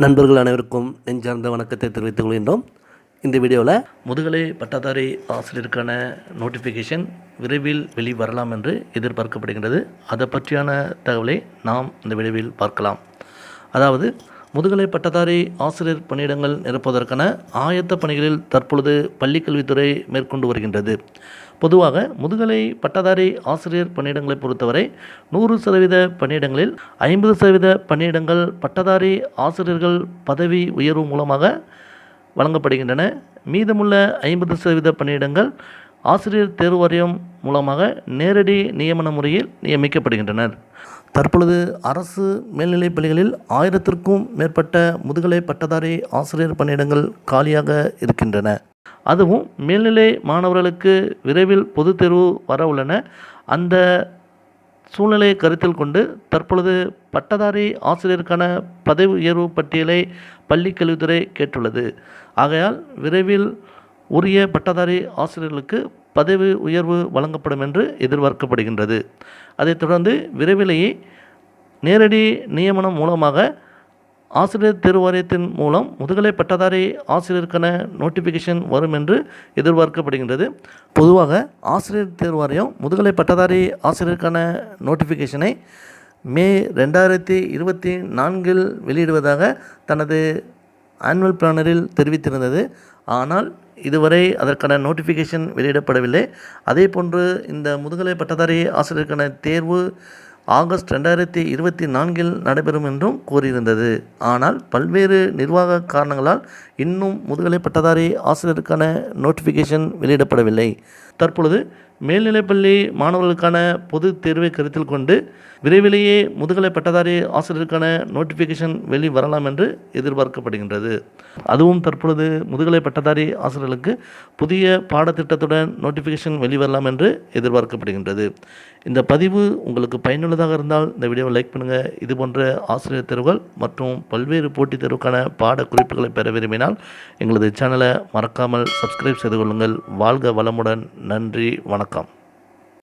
நண்பர்கள் அனைவருக்கும் நெஞ்சார்ந்த வணக்கத்தை தெரிவித்துக் கொள்கின்றோம். இந்த வீடியோவில் முதுகலை பட்டதாரி ஆசிரியருக்கான நோட்டிஃபிகேஷன் விரைவில் வெளிவரலாம் என்று எதிர்பார்க்கப்படுகின்றது. அதை பற்றியான தகவலை நாம் இந்த வீடியோவில் பார்க்கலாம். அதாவது முதுகலை பட்டதாரி ஆசிரியர் பணியிடங்கள் நிரப்புவதற்கான ஆயத்த பணிகளில் தற்பொழுது பள்ளிக்கல்வித்துறை மேற்கொண்டு வருகின்றது. பொதுவாக முதுகலை பட்டதாரி ஆசிரியர் பணியிடங்களை பொறுத்தவரை நூறு சதவீத பணியிடங்களில் ஐம்பது சதவீத பணியிடங்கள் பட்டதாரி ஆசிரியர்கள் பதவி உயர்வு மூலமாக வழங்கப்படுகின்றன. மீதமுள்ள ஐம்பது சதவீத பணியிடங்கள் ஆசிரியர் தேர்வு வாரியம் மூலமாக நேரடி நியமன முறையில் நியமிக்கப்படுகின்றனர். தற்பொழுது அரசு மேல்நிலைப் பள்ளிகளில் ஆயிரத்திற்கும் மேற்பட்ட முதுகலை பட்டதாரி ஆசிரியர் பணியிடங்கள் காலியாக இருக்கின்றன. அதுவும் மேல்நிலை மாணவர்களுக்கு விரைவில் பொதுத் தேர்வு வர உள்ளன. அந்த சூழ்நிலையை கருத்தில் கொண்டு தற்பொழுது பட்டதாரி ஆசிரியருக்கான பதவி உயர்வு பட்டியலை பள்ளி கல்வித்துறை கேட்டுள்ளது. ஆகையால் விரைவில் உரிய பட்டதாரி ஆசிரியர்களுக்கு பதவி உயர்வு வழங்கப்படும் என்று எதிர்பார்க்கப்படுகின்றது. அதைத் தொடர்ந்து விரைவிலேயே நேரடி நியமனம் மூலமாக ஆசிரியர் தேர்வாரியத்தின் மூலம் முதுகலை பட்டதாரி ஆசிரியருக்கான நோட்டிஃபிகேஷன் வரும் என்று எதிர்பார்க்கப்படுகின்றது. பொதுவாக ஆசிரியர் தேர்வாரியம் முதுகலை பட்டதாரி ஆசிரியருக்கான நோட்டிஃபிகேஷனை மே ரெண்டாயிரத்தி இருபத்தி நான்கில் வெளியிடுவதாக தனது ஆனுவல் பிளானரில் தெரிவித்திருந்தது. ஆனால் இதுவரை அதற்கான நோட்டிஃபிகேஷன் வெளியிடப்படவில்லை. அதே போன்று இந்த முதுகலை பட்டதாரி ஆசிரியருக்கான தேர்வு ஆகஸ்ட் ரெண்டாயிரத்தி இருபத்தி நான்கில் நடைபெறும் என்றும் கூறியிருந்தது. ஆனால் பல்வேறு நிர்வாக காரணங்களால் இன்னும் முதுகலை பட்டதாரி ஆசிரியருக்கான நோட்டிஃபிகேஷன் வெளியிடப்படவில்லை. தற்பொழுது மேல்நிலைப்பள்ளி மாணவர்களுக்கான பொது தேர்வை கருத்தில் கொண்டு விரைவிலேயே முதுகலை பட்டதாரி ஆசிரியருக்கான நோட்டிஃபிகேஷன் வெளி வரலாம் என்று எதிர்பார்க்கப்படுகின்றது. அதுவும் தற்பொழுது முதுகலை பட்டதாரி ஆசிரியர்களுக்கு புதிய பாடத்திட்டத்துடன் நோட்டிஃபிகேஷன் வெளிவரலாம் என்று எதிர்பார்க்கப்படுகின்றது. இந்த பதிவு உங்களுக்கு பயனுள்ளதாக இருந்தால் இந்த வீடியோவை லைக் பண்ணுங்கள் இது போன்ற ஆசிரியர் தேர்வுகள் மற்றும் பல்வேறு போட்டித் தேர்வுக்கான பாட குறிப்புகளை பெற விரும்பினால் எங்களது சேனலை மறக்காமல் சப்ஸ்கிரைப் செய்து கொள்ளுங்கள். வாழ்க வளமுடன். நன்றி வணக்கம்.